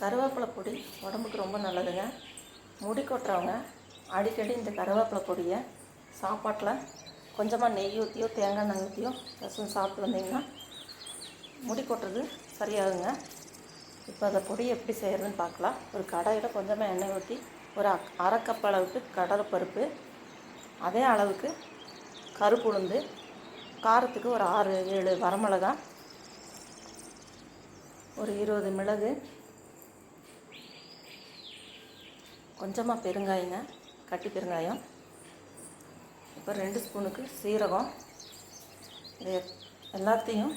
கருவேப்பிலை பொடி உடம்புக்கு ரொம்ப நல்லதுங்க. முடி கொட்டுறவங்க அடிக்கடி இந்த கருவேப்பிலை பொடியை சாப்பாட்டில் கொஞ்சமாக நெய் ஊற்றியோ தேங்காய் எண்ணெய் ஊற்றியோ ரசம் சாப்பிட்டு வந்தீங்கன்னா முடி கொட்டுறது சரியாகுங்க. இப்போ அந்த பொடி எப்படி செய்கிறதுன்னு பார்க்கலாம். ஒரு கடாயில் கொஞ்சமாக எண்ணெய் ஊற்றி ஒரு அக்- அரை கப் அளவுக்கு கடலைப்பருப்பு அதே அளவுக்கு கருப்பு உளுந்து காரத்துக்கு ஒரு ஆறு ஏழு வரமிளகா ஒரு இருபது மிளகு கொஞ்சமாக பெருங்காயங்க கட்டி பெருங்காயம். இப்போ ரெண்டு ஸ்பூனுக்கு சீரகம். இது எல்லாத்தையும்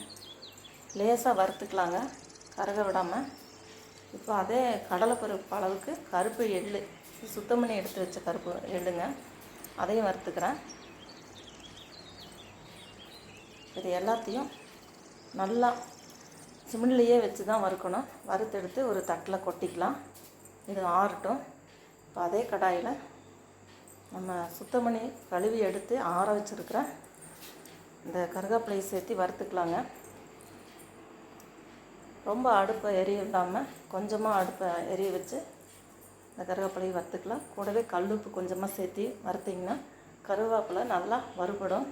லேசாக வறுத்துக்கலாங்க கருக விடாமல் இப்போ அதே கடலைப்பருப்பு அளவுக்கு கருப்பு எள்ளு சுத்தம் பண்ணி எடுத்து வச்ச கருப்பு எள்ளுங்க அதையும் வறுத்துக்கிறேன். இது எல்லாத்தையும் நல்லா சிமிண்லேயே வச்சு தான் வறுக்கணும். வறுத்தெடுத்து ஒரு தட்டில் கொட்டிக்கலாம். இது ஆறட்டும். இப்போ அதே கடாயில் நம்ம சுத்தம் பண்ணி கழுவி எடுத்து ஆற வச்சுருக்கிற இந்த கருவேப்பிலையை சேர்த்து வறுத்துக்கலாங்க. ரொம்ப அடுப்பை எரிய விடாமல் கொஞ்சமாக அடுப்பை எரிய வச்சு இந்த கருவேப்பிலையை வறுத்துக்கலாம். கூடவே கல்லுப்பு கொஞ்சமாக சேர்த்து வறுத்திங்கன்னா கருவேப்பிலை நல்லா வறுபடும்.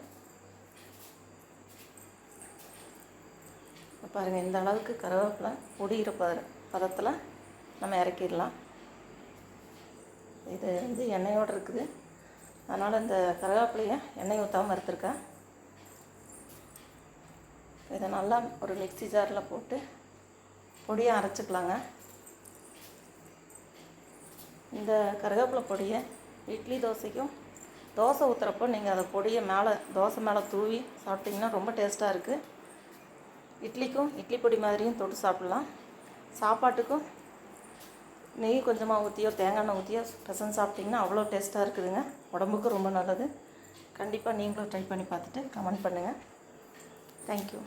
பாருங்கள் இந்த அளவுக்கு கருவேப்பிலை பொடிகிற பத பதத்தில் நம்ம இறக்கிடலாம். இது வந்து எண்ணெயோடு இருக்குது. அதனால் இந்த கருவேப்பிலையை எண்ணெய் ஊற்றாமல் எடுத்துருக்கேன் இதை நல்லா ஒரு மிக்ஸி ஜாரில் போட்டு பொடியை அரைச்சிக்கலாங்க. இந்த கருவேப்பிலை பொடியை இட்லி தோசைக்கும் தோசை ஊற்றுறப்போ நீங்கள் அதை பொடியை மேலே தோசை மேலே தூவி சாப்பிட்டிங்கன்னா ரொம்ப டேஸ்ட்டாக இருக்குது இட்லிக்கும் இட்லி பொடி மாதிரியும் தொட்டு சாப்பிட்லாம். சாப்பாட்டுக்கும் நெய் கொஞ்சமாக ஊற்றியோ தேங்காய் எண்ணெய் ஊற்றியோ ரசம் சாப்பிட்டிங்கன்னா அவ்வளோ டேஸ்ட்டாக இருக்குதுங்க. உடம்புக்கு ரொம்ப நல்லது. கண்டிப்பாக நீங்களும் ட்ரை பண்ணி பார்த்துட்டு கமெண்ட் பண்ணுங்கள் தேங்க்யூ